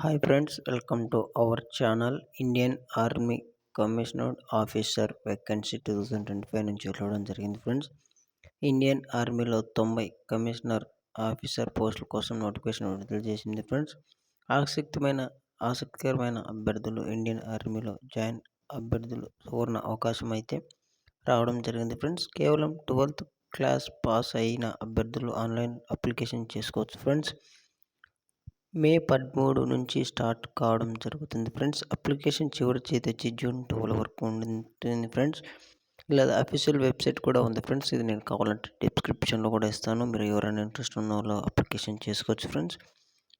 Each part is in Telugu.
Hi friends welcome to our channel Indian army commissioner officer vacancy two thousand twenty five నుంచి వెళ్ళడం జరిగింది ఫ్రెండ్స్ ఇండియన్ ఆర్మీలో తొంభై కమిషనర్ ఆఫీసర్ పోస్టుల కోసం నోటిఫికేషన్ విడుదల చేసింది ఫ్రెండ్స్ ఆసక్తిమైన ఆసక్తికరమైన అభ్యర్థులు ఇండియన్ ఆర్మీలో జాయిన్ అభ్యర్థులు సువర్ణ అవకాశం అయితే రావడం జరిగింది ఫ్రెండ్స్ కేవలం ట్వెల్త్ క్లాస్ పాస్ అయిన అభ్యర్థులు ఆన్లైన్ అప్లికేషన్ చేసుకోవచ్చు ఫ్రెండ్స్ మే పదమూడు నుంచి స్టార్ట్ కావడం జరుగుతుంది. ఫ్రెండ్స్ అప్లికేషన్ చివరి చేతి వచ్చి జూన్ ట్వెల్వ్ వరకు ఉంటుంది ఫ్రెండ్స్. లేదా అఫీషియల్ వెబ్సైట్ కూడా ఉంది ఫ్రెండ్స్. ఇది నేను కావాలంటే డిస్క్రిప్షన్లో కూడా ఇస్తాను. మీరు ఎవరైనా ఇంట్రెస్ట్ ఉన్న వాళ్ళు అప్లికేషన్ చేసుకోవచ్చు friends.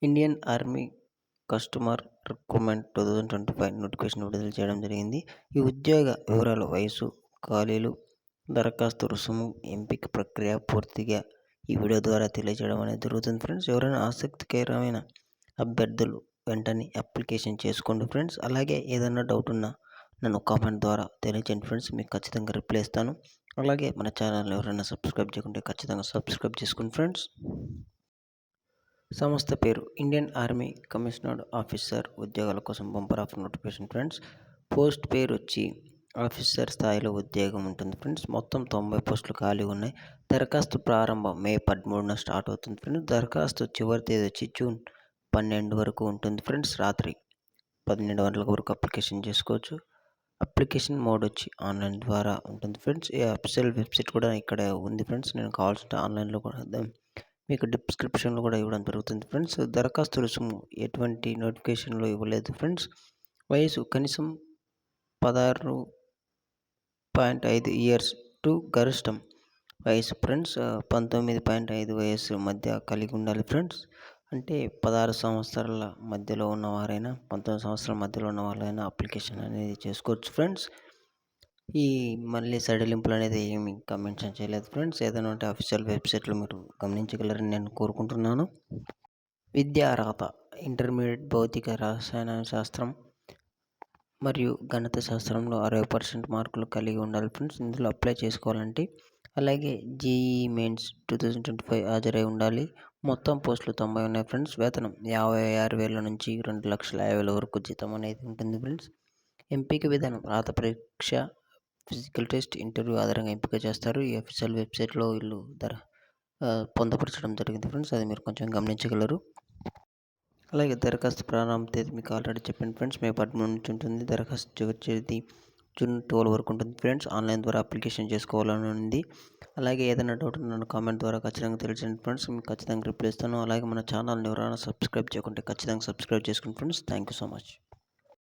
Indian army customer recruitment two thousand twenty five notification విడుదల చేయడం జరిగింది. ఈ ఉద్యోగ వివరాలు వయసు ఖాళీలు దరఖాస్తు రుసుము ఎంపిక ప్రక్రియ పూర్తిగా ఈ వీడియో ద్వారా తెలియజేయడం అనేది జరుగుతుంది ఫ్రెండ్స్. ఎవరైనా ఆసక్తికరమైన అభ్యర్థులు వెంటనే అప్లికేషన్ చేసుకోండి ఫ్రెండ్స్. అలాగే ఏదైనా డౌట్ ఉన్నా నన్ను కామెంట్ ద్వారా తెలియజేయండి ఫ్రెండ్స్. మీకు ఖచ్చితంగా రిప్లై ఇస్తాను. అలాగే మన ఛానల్ ఎవరైనా సబ్స్క్రైబ్ చేయకుంటే ఖచ్చితంగా సబ్స్క్రైబ్ చేసుకోండి ఫ్రెండ్స్. సంస్థ పేరు ఇండియన్ ఆర్మీ కమిషనర్డ్ ఆఫీసర్ ఉద్యోగాల కోసం bumper of notification friends. Post పేరు వచ్చి ఆఫీసర్ స్థాయిలో ఉద్యోగం ఉంటుంది ఫ్రెండ్స్. మొత్తం తొంభై పోస్టులు ఖాళీ ఉన్నాయి. దరఖాస్తు ప్రారంభం మే పదమూడున స్టార్ట్ అవుతుంది ఫ్రెండ్స్. దరఖాస్తు చివరి తేదీ వచ్చి జూన్ పన్నెండు వరకు ఉంటుంది ఫ్రెండ్స్ రాత్రి పన్నెండు గంటల వరకు అప్లికేషన్ చేసుకోవచ్చు. అప్లికేషన్ మోడ్ వచ్చి ఆన్లైన్ ద్వారా ఉంటుంది ఫ్రెండ్స్. ఈ అఫిషియల్ వెబ్సైట్ కూడా ఇక్కడ ఉంది ఫ్రెండ్స్. నేను కావాల్సిన ఆన్లైన్లో కూడా మీకు డిస్క్రిప్షన్లో కూడా ఇవ్వడం జరుగుతుంది ఫ్రెండ్స్. దరఖాస్తు రుసుము ఎటువంటి నోటిఫికేషన్లో ఇవ్వలేదు ఫ్రెండ్స్. వయసు కనీసం పదహారు పాయింట్ ఐదు ఇయర్స్ టు గరిష్టం వయసు ఫ్రెండ్స్. పంతొమ్మిది పాయింట్ ఐదు వయసు మధ్య కలిగి ఉండాలి ఫ్రెండ్స్. అంటే పదహారు సంవత్సరాల మధ్యలో ఉన్నవారైనా పంతొమ్మిది సంవత్సరాల మధ్యలో ఉన్న వాళ్ళైనా అప్లికేషన్ అనేది చేసుకోవచ్చు ఫ్రెండ్స్. ఈ మళ్ళీ సడలింపులు అనేది ఏమి ఇంకా మెన్షన్ చేయలేదు ఫ్రెండ్స్. ఏదైనా ఉంటే అఫీషియల్ వెబ్సైట్లో మీరు గమనించగలరని నేను కోరుకుంటున్నాను. విద్యా అర్హత ఇంటర్మీడియట్ భౌతిక రసాయన శాస్త్రం మరియు గణిత శాస్త్రంలో అరవై పర్సెంట్ మార్కులు కలిగి ఉండాలి ఫ్రెండ్స్. ఇందులో అప్లై చేసుకోవాలంటే అలాగే JEE mains two thousand twenty five హాజరై ఉండాలి. మొత్తం పోస్టులు తొంభై ఉన్నాయి ఫ్రెండ్స్. వేతనం యాభై ఆరు వేల నుంచి రెండు లక్షల యాభై వేల వరకు జీతం అనేది ఉంటుంది ఫ్రెండ్స్. ఎంపిక విధానం రాత పరీక్ష ఫిజికల్ టెస్ట్ ఇంటర్వ్యూ ఆధారంగా ఎంపిక చేస్తారు. ఈ అఫీషియల్ వెబ్సైట్లో వీళ్ళు ధర పొందపరచడం జరిగింది ఫ్రెండ్స్. అది మీరు కొంచెం గమనించగలరు. అలాగే దరఖాస్తు ప్రారంభ తేదీ మీకు ఆల్రెడీ చెప్పాను ఫ్రెండ్స్. మే పదమూడు నుంచి ఉంటుంది. దరఖాస్తు వచ్చేది జూన్ ట్వెల్వ్ వరకు ఉంటుంది ఫ్రెండ్స్. ఆన్లైన్ ద్వారా అప్లికేషన్ చేసుకోవాలని ఉంది. అలాగే ఏదైనా డౌట్ నన్ను కామెంట్ ద్వారా ఖచ్చితంగా తెలియజేయండి ఫ్రెండ్స్. మీకు ఖచ్చితంగా రిప్లై ఇస్తాను. అలాగే మన ఛానల్ని ఎవరైనా సబ్స్క్రైబ్ చేయకుంటే ఖచ్చితంగా సబ్స్క్రైబ్ చేసుకోండి friends. Thank you so much.